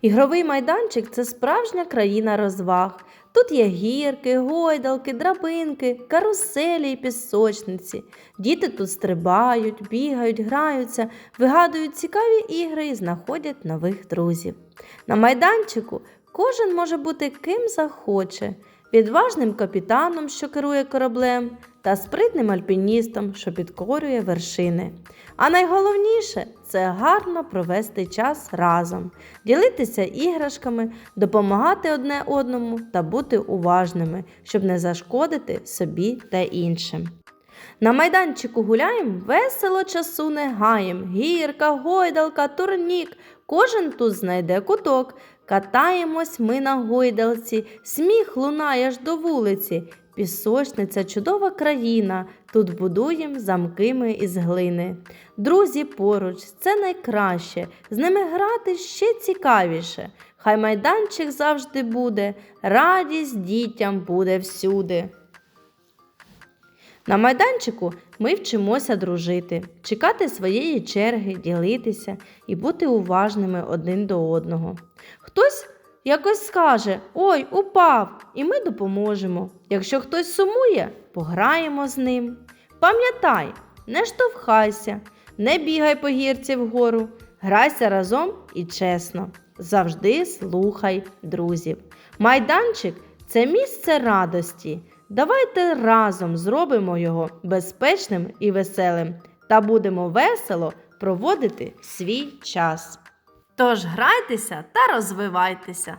Ігровий майданчик це справжня країна розваг. Тут є гірки, гойдалки, драбинки, каруселі і пісочниці. Діти тут стрибають, бігають, граються, вигадують цікаві ігри і знаходять нових друзів. На майданчику кожен може бути ким захоче, відважним капітаном, що керує кораблем, та спритним альпіністом, що підкорює вершини. А найголовніше це гарно провести час разом, ділитися іграшками, допомагати одне одному та бути уважними, щоб не зашкодити собі та іншим. На майданчику гуляєм, весело часу не гаєм. Гірка, гойдалка, турнік. Кожен тут знайде куток. Катаємось ми на гойдалці, сміх лунає аж до вулиці. Пісочниця чудова країна. Тут будуєм замки ми із глини. Друзі поруч, це найкраще. З ними грати ще цікавіше. Хай майданчик завжди буде, радість дітям буде всюди. На майданчику ми вчимося дружити, чекати своєї черги, ділитися і бути уважними один до одного. Хтось якось скаже: Ой, упав, і ми допоможемо. Якщо хтось сумує, пограємо з ним. Пам'ятай, не штовхайся, не бігай по гірці вгору, грайся разом і чесно. Завжди слухай друзів. Майданчик це місце радості. Давайте разом зробимо його безпечним і веселим та будемо весело проводити свій час. Тож грайтеся та розвивайтеся.